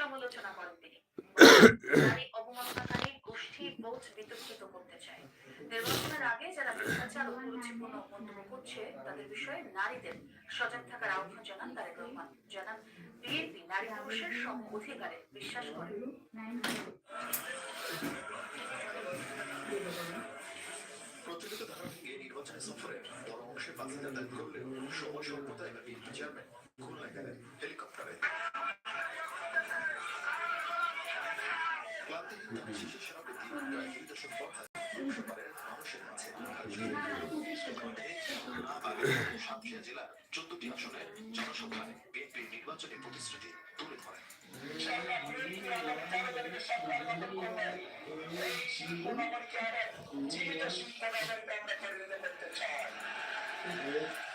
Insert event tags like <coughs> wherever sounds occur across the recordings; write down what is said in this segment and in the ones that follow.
সমালোচনা করেন তিনি। নারী অবমাননাকারী গোষ্ঠী বোধ বিতর্কিত করতে চায়। নির্বাচনের আগে যারা মিথ্যাচার ও কুরুচিপূর্ণ মন্তব্য করছে, তাদের বিষয়ে নারীদের সজাগ থাকার আহ্বান জানান তারেক রহমান। জানান, বিএনপি নারী পুরুষের সম অধিকারে বিশ্বাস করে। প্রচলিত ধারা ভেঙে নির্বাচনী সফরে বড় অংশে বাসিন্দা দাবি করলেও সময় স্বল্পতা এবার বিএনপি চেয়ারম্যান খুলনায় গেলেন হেলিকপ্টারে। জেলার চোদ্দটি আসনে প্রতিশ্রুতি তুলে ধরেন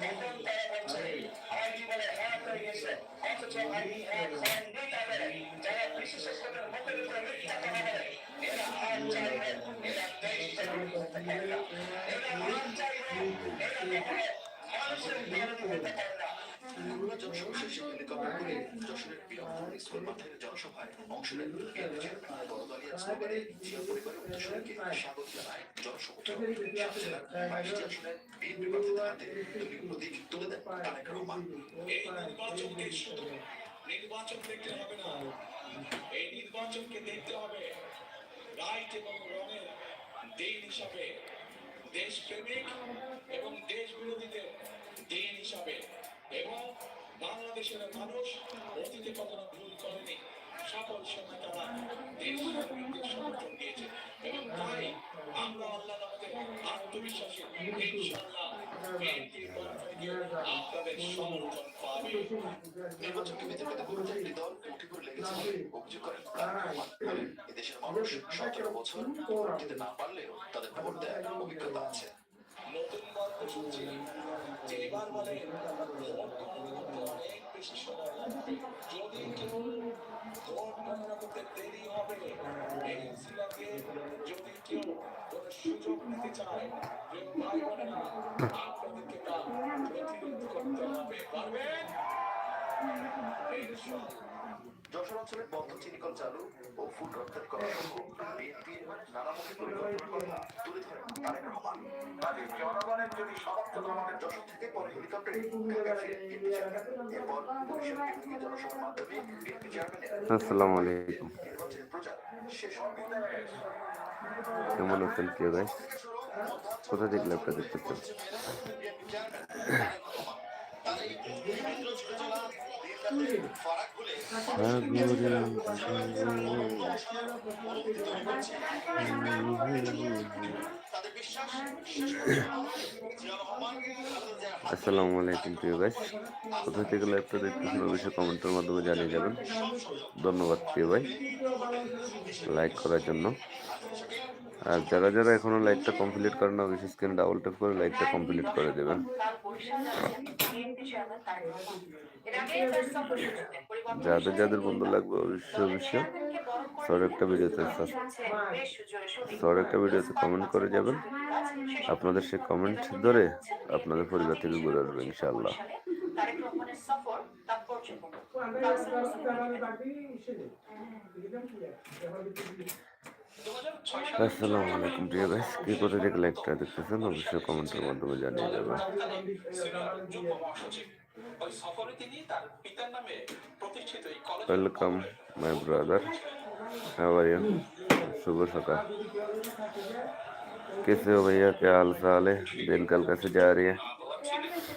Dendam Paramahansa, Ayimala Hathayasa, Asacha Hari Hanitavara, Jaya Vishesha Swadra Mukhalitra Vittakamavara, Nila Acharya, Nila Daisha, Nila Acharya, Nila Mahara, Manusha Nila Vittakamavara, এরা দেশ চালাতে করতে পারে না এরা আর চাইবে এরা কখনো মানুষের বিরোধী হতে পারে না খুলনা জনসভা শেষে হেলিকপ্টার করে যশোরের বিরমপুর স্কুল মাঠের জনসভায় অংশ নেন বিএনপি চেয়ারম্যান স্লোগানে জিয়া পরিবারের উদ্দেশ্যকে স্বাগত জানায় এই নির্বাচনকে শুধু দেখতে হবে না, এই নির্বাচনকে দেখতে হবে। এবং দেশ বিরোধীদের দিন হিসাবে এবং বাংলাদেশের মানুষ অতীতে কখনো ভুল করেনি। সকল সময় তারা দেশ সমর্থন দিয়েছে এবং তাই আমরা আল্লাহ আমাদের আত্মবিশ্বাসী। ইনশাআল্লাহ বিএনপির পক্ষ থেকে আপনাদের সমর্থন পাবে। নির্বাচনকে বিতর্কিত করতে একটি দল মুঠিপুর লেগেছে। অভিযোগ করেন তারেক রহমান বলেন এদেশের মানুষ সতেরো বছর দিতে না পারলেও তাদের ভোট দেওয়ার অভিজ্ঞতা আছে। নতুন এবার বলে করতে অনেক বেশি সময় লাগে। যদি কেউ ভোট করতে দেরি হবে এই যদি কেউ কোনো সুযোগ নিতে চায় প্রিয় ভাই বোনেরা আপনাদেরকে তা প্রতিরোধ করতে হবে পারবেন ইনশাআল্লাহ যশোর অঞ্চলে বন্ধ চিনিকল চালু ও ফুল রপ্তানি করা সহ বিএনপির নানামুখী পরিকল্পনার কথা তুলে ধরেন তারেক রহমান। কাজে জনগণের যদি সমর্থন আমাদের যশোর থেকে পরে হেলিকপ্টারে ঢাকা ফিরে বিএনপি চেয়ারম্যান এরপর বরিশাল বিভাগীয় জনসভার মাধ্যমে বিএনপি চেয়ারম্যানের আসসালামু আলাইকুম। নির্বাচনের প্রচার শেষ হবে। কেমন আছেন প্রিয় ভাই? কোথা থেকে ল্যাপটা দেখতেছেন? আসসালামু আলাইকুম প্রিয় ভাই। কোথা থেকে ল্যাপটা দেখতেছেন অবশ্যই কমেন্টের মাধ্যমে জানিয়ে যাবেন। ধন্যবাদ প্রিয় ভাই। লাইক করার জন্য। আর যারা যারা এখনও লাইকটা কমপ্লিট করেন না অবশ্যই স্ক্রিন ডাবল ট্যাপ করে লাইকটা কমপ্লিট করে দেবেন। যাদের যাদের বন্ধু লাগবে, অবশ্যই অবশ্যই। করে শর্ট একটা ভিডিওতে সোরে। একটা ভিডিওতে কমেন্ট করে যাবেন। আপনাদের সেই কমেন্ট ধরে আপনাদের পরিবার থেকে ঘুরে আসবে ইনশাল্লাহ সফর আসসালামু আলাইকুম প্রিয় ভাই কি কোথা থেকে লাইকটা দেখতেছেন অবশ্যই কমেন্টের মাধ্যমে জানিয়ে যাবেন সিনিয়র যুগ্ম মহাসচিব ওই সফরে তিনি তার পিতার নামে প্রতিষ্ঠিত এই college welcome my brother how are you शुभ सकाल कैसे हो भैया क्या हाल चाल है दिन कल कैसे जा रही है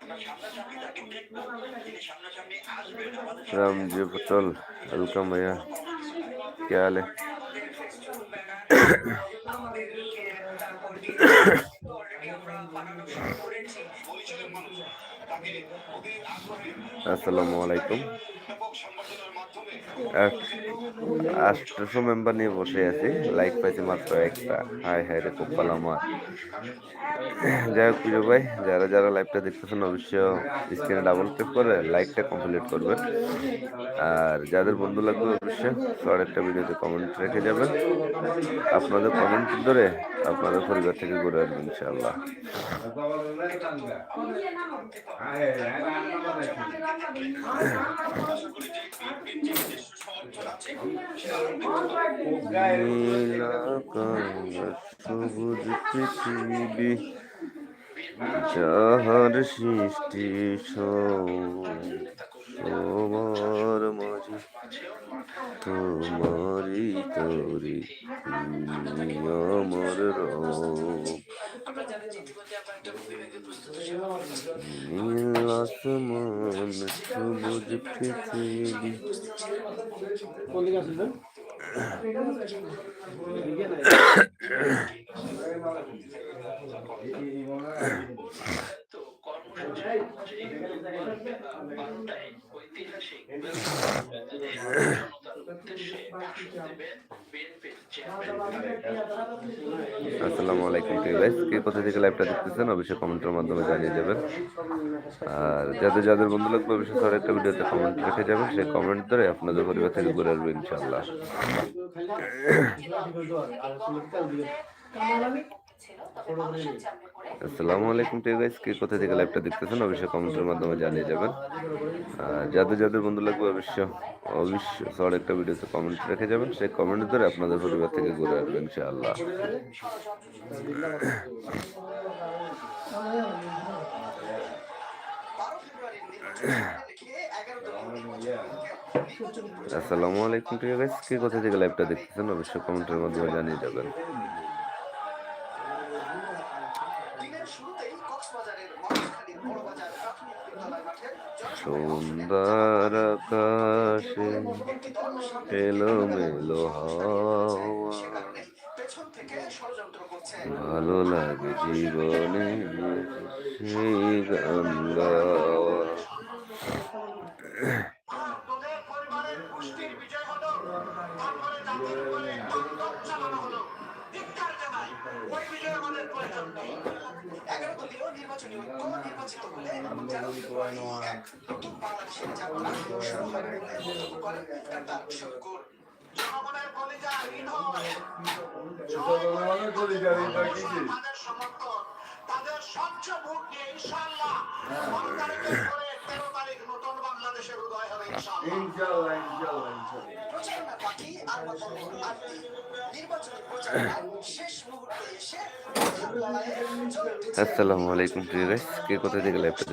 দক্ষিণাঞ্চলে আমরা সামনাসামনি তাকে দেখবো তিনি সামনাসামনি আসবেন আমাদের राम जी पटोल वेलकम भैया क्या हाल है বরিশালের মানুষ তাকে ওদের আগ্রহে আসসালামু আলাইকুম ব্যাপক সংগঠনের মাধ্যমে আটশো মেম্বার নিয়ে বসে আছি লাইক পাইছি মাত্র একটা হাই হাই রে আমার যাই হোক প্রিয় ভাই যারা যারা লাইভটা দেখতেছেন অবশ্যই স্ক্রিনে ডাবল ক্লিক করে লাইকটা কমপ্লিট করবেন আর যাদের বন্ধু লাগবে অবশ্যই শর্ট একটা ভিডিওতে কমেন্ট রেখে যাবেন আপনাদের কমেন্ট ধরে আপনাদের পরিবার থেকে ঘুরে আসবেন আকাশ, সবুজ পৃথিবী যাহার সৃষ্টি সবার মাঝে তোমারি তরি আমার রব। আমরা জানি যে ইতিমধ্যে আপনার একটা বিভাগে তো কর্মসূচি ঐতিহাসিক দেবেন আসসালামু আলাইকুম গাইস কে কোথা থেকে লাইভটা দেখতেছেন অবশ্যই কমেন্টের মাধ্যমে জানিয়ে যাবেন আর যাদের যাদের বন্ধু লাগবে অবশ্যই স্যার একটা ভিডিওতে কমেন্ট রেখে যাবেন। সেই কমেন্ট ধরে আপনাদের পরিবার থেকে ঘুরে আসবে ইনশাআল্লাহ। আসসালামু আলাইকুম টিয়া গাইস কে কোথা থেকে লাইভটা দেখতেছেন? অবশ্যই কমেন্টের মাধ্যমে জানিয়ে যাবেন। যাদের যাদের বন্ধু লাগবে অবশ্যই অবশ্যই স্যার একটা ভিডিওতে কমেন্ট রেখে যাবেন। সেই কমেন্ট ধরে আপনাদের পরিবার থেকে ঘুরে আসবে ইনশাআল্লাহ। আসসালামু আলাইকুম টিয়া গাইস কে কোথা থেকে লাইভটা দেখতেছেন? অবশ্যই কমেন্টের মাধ্যমে জানিয়ে যাবেন। সুন্দর আকাশে এলো মেলো ভালো লাগে জীবনে সেই গাওয়া তাদের ইনশাল্লাহ ইনশাল্লাহ ইনশাল্লাহ আসসালামু আলাইকুম প্রিয় গাইস কে কোথা থেকে লাইভটা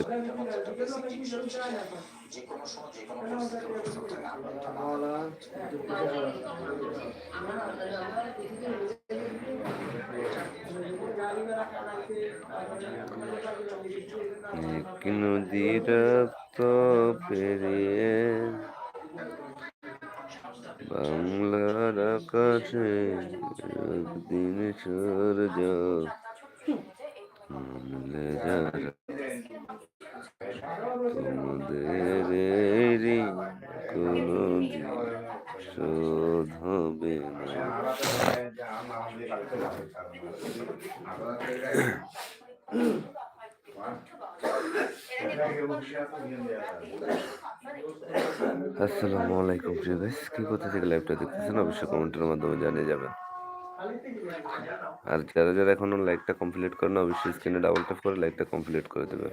তো পেরিয়ে বাংলার আকাশে একদিন সূর্য মিলে যারা তোমাদের কোনো শোধ হবে না। <coughs> <coughs> আসসালামু আলাইকুম প্রিয় গাইস কি কোথা থেকে লাইভটা দেখতেছেন অবশ্যই কমেন্টের মাধ্যমে জানিয়ে যাবেন আর যারা যারা এখনও লাইকটা কমপ্লিট করেন অবশ্যই স্ক্রিনে ডাবল ট্যাপ করে লাইকটা কমপ্লিট করে দেবেন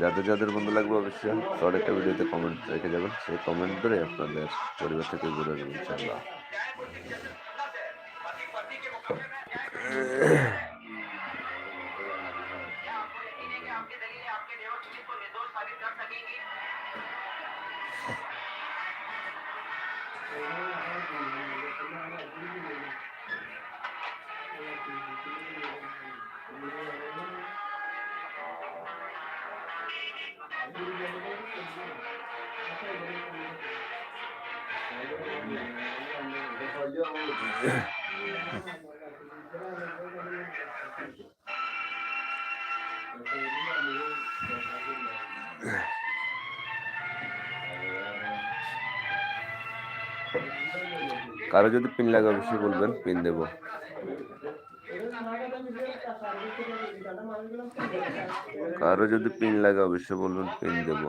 যাদের যাদের বন্ধু লাগবে অবশ্যই শর্ট একটা ভিডিওতে কমেন্ট রেখে যাবেন। সেই কমেন্ট করে আপনাদের পরিবার থেকে ঘুরে যাবেন ইনশাআল্লাহ। কারও যদি পিন লাগে অবশ্যই বলবেন, পিন দেবো। কারও যদি পিন লাগে অবশ্যই বলবেন, পিন দেবো।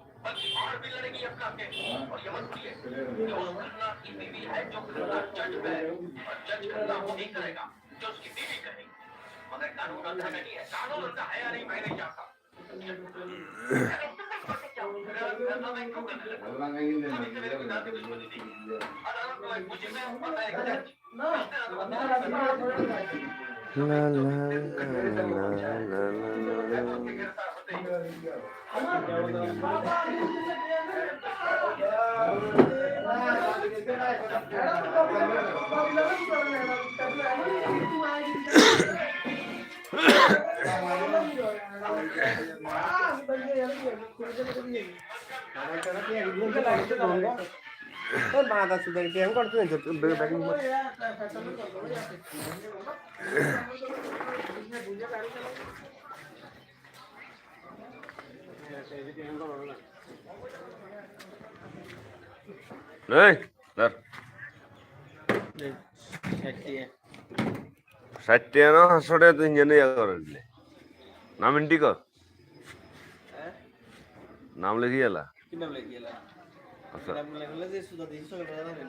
बल्कि और भी लड़ेगी अपना के और ये मत भूलिए कि उस अल्लाह की बीवी है जो अल्लाह जज है और जज अल्लाह वही करेगा जो उसकी बीवी करेगी मगर कानून अंधा नहीं है कानून अंधा है या नहीं मैं नहीं जानता ला ला ला ला ला লা লা লা। এই ধর ষাট টাকা না পাঁচশো টাকা তুই ইঞ্জিনে ইয়া করে দিলে। নাম এন্ট্রি কর। নাম লিখি এলা আচ্ছা। যাবে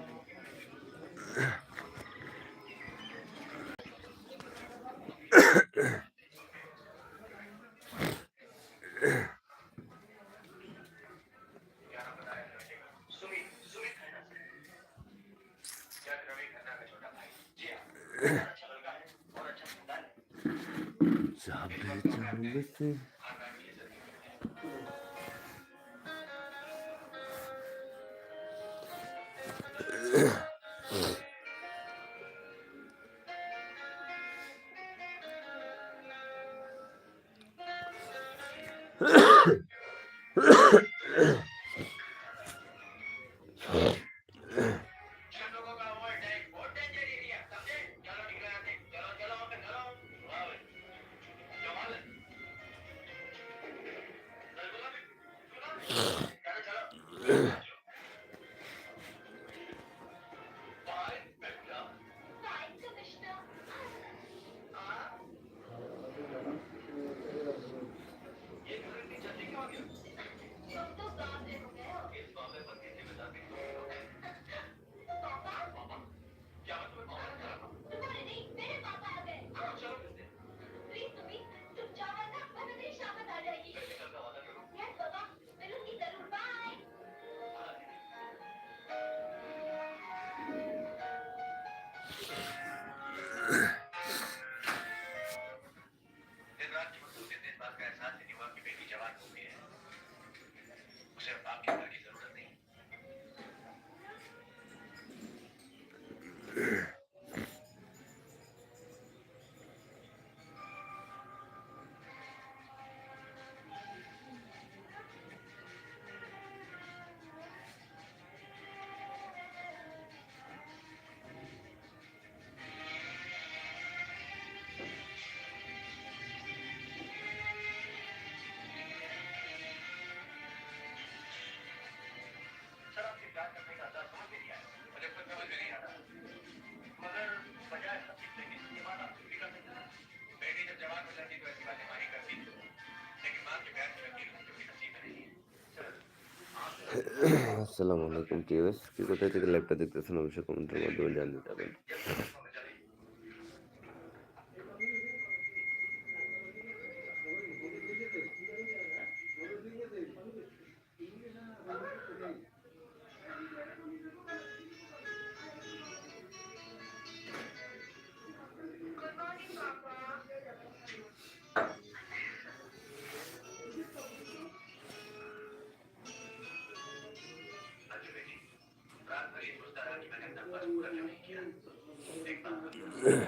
Yeah. <clears throat> আসসালামু আলাইকুম টিএস। কি কোথায় থেকে লাইভটা দেখতেছেন? অবশ্যই কমেন্টের মাধ্যমে জানিয়ে যাবেন